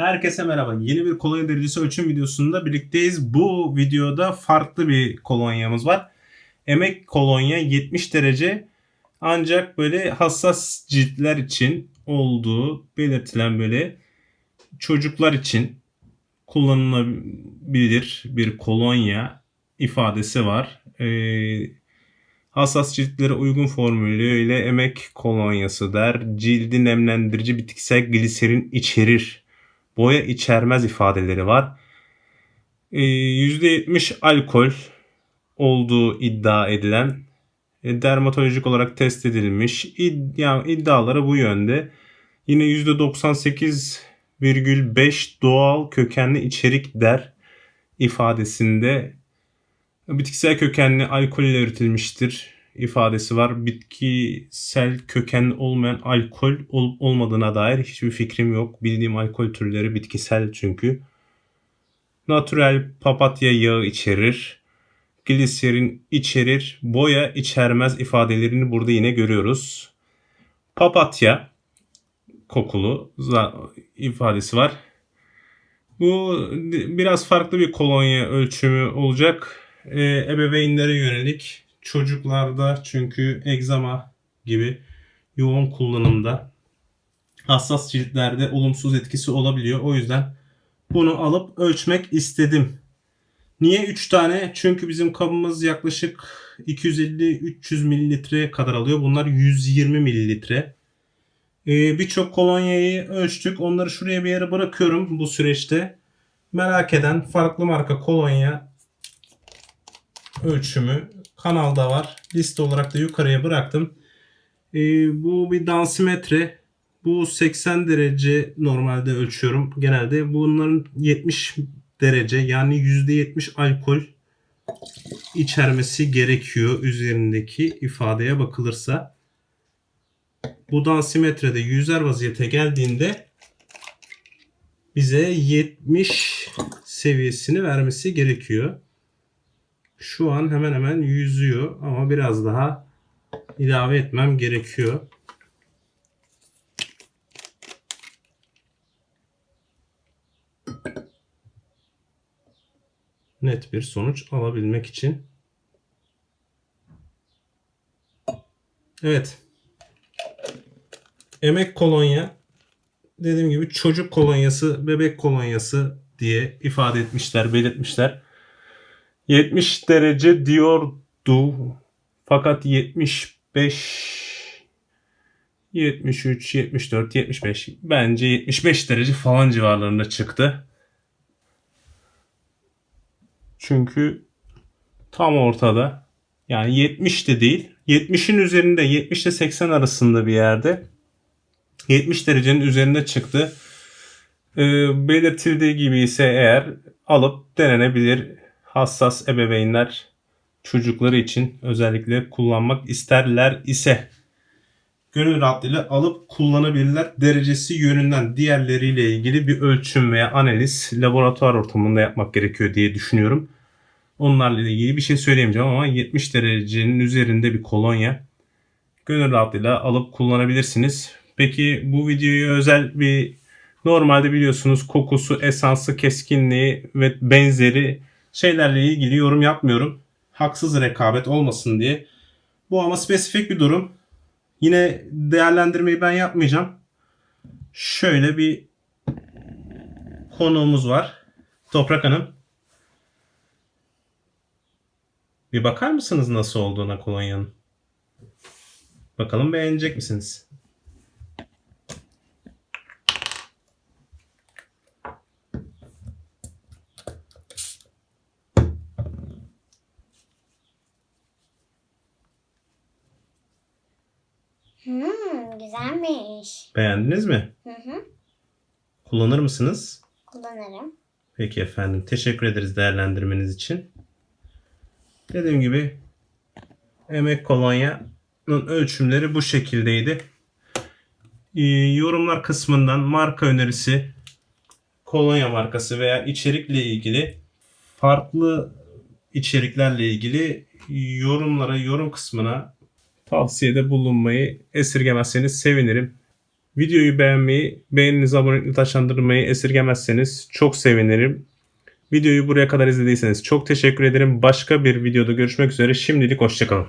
Herkese merhaba. Yeni bir kolonya derecesi ölçüm videosunda birlikteyiz. Bu videoda farklı bir kolonyamız var. Emek kolonya 70 derece ancak böyle hassas ciltler için olduğu belirtilen böyle çocuklar için kullanılabilir bir kolonya ifadesi var. Ee, hassas ciltlere uygun formülüyle emek kolonyası der. Cildi nemlendirici bitkisel gliserin içerir boya içermez ifadeleri var. E, %70 alkol olduğu iddia edilen e, dermatolojik olarak test edilmiş yani iddiaları bu yönde. Yine %98,5 doğal kökenli içerik der ifadesinde bitkisel kökenli alkol ile üretilmiştir ifadesi var. Bitkisel köken olmayan alkol olup olmadığına dair hiçbir fikrim yok. Bildiğim alkol türleri bitkisel çünkü. Natural papatya yağı içerir. Gliserin içerir. Boya içermez ifadelerini burada yine görüyoruz. Papatya kokulu ifadesi var. Bu biraz farklı bir kolonya ölçümü olacak. Ee, ebeveynlere yönelik çocuklarda çünkü egzama gibi yoğun kullanımda hassas ciltlerde olumsuz etkisi olabiliyor. O yüzden bunu alıp ölçmek istedim. Niye 3 tane? Çünkü bizim kabımız yaklaşık 250-300 mililitre kadar alıyor. Bunlar 120 mililitre. Ee, Birçok kolonyayı ölçtük. Onları şuraya bir yere bırakıyorum bu süreçte. Merak eden farklı marka kolonya ölçümü kanalda var. Liste olarak da yukarıya bıraktım. E, bu bir dansimetre. Bu 80 derece normalde ölçüyorum. Genelde bunların 70 derece yani %70 alkol içermesi gerekiyor üzerindeki ifadeye bakılırsa. Bu dansimetrede yüzer vaziyete geldiğinde bize 70 seviyesini vermesi gerekiyor. Şu an hemen hemen yüzüyor ama biraz daha ilave etmem gerekiyor. Net bir sonuç alabilmek için. Evet. Emek kolonya dediğim gibi çocuk kolonyası, bebek kolonyası diye ifade etmişler, belirtmişler. 70 derece diyordu. Fakat 75 73, 74, 75 bence 75 derece falan civarlarında çıktı. Çünkü tam ortada. Yani 70 de değil. 70'in üzerinde 70 ile 80 arasında bir yerde. 70 derecenin üzerinde çıktı. E, belirtildiği gibi ise eğer alıp denenebilir hassas ebeveynler çocukları için özellikle kullanmak isterler ise gönül rahatlığıyla alıp kullanabilirler. Derecesi yönünden diğerleriyle ilgili bir ölçüm veya analiz laboratuvar ortamında yapmak gerekiyor diye düşünüyorum. Onlarla ilgili bir şey söyleyemeyeceğim ama 70 derecenin üzerinde bir kolonya gönül rahatlığıyla alıp kullanabilirsiniz. Peki bu videoyu özel bir normalde biliyorsunuz kokusu, esansı, keskinliği ve benzeri şeylerle ilgili yorum yapmıyorum. Haksız rekabet olmasın diye. Bu ama spesifik bir durum. Yine değerlendirmeyi ben yapmayacağım. Şöyle bir konuğumuz var. Toprak Hanım. Bir bakar mısınız nasıl olduğuna kolonyanın? Bakalım beğenecek misiniz? Hmm, güzelmiş. Beğendiniz mi? Hı hı, Kullanır mısınız? kullanırım. Peki efendim. Teşekkür ederiz değerlendirmeniz için. Dediğim gibi emek kolonyanın ölçümleri bu şekildeydi. Ee, yorumlar kısmından marka önerisi, kolonya markası veya içerikle ilgili farklı içeriklerle ilgili yorumlara, yorum kısmına tavsiyede bulunmayı esirgemezseniz sevinirim. Videoyu beğenmeyi, beğeninizi abonelikle taşlandırmayı esirgemezseniz çok sevinirim. Videoyu buraya kadar izlediyseniz çok teşekkür ederim. Başka bir videoda görüşmek üzere. Şimdilik hoşçakalın.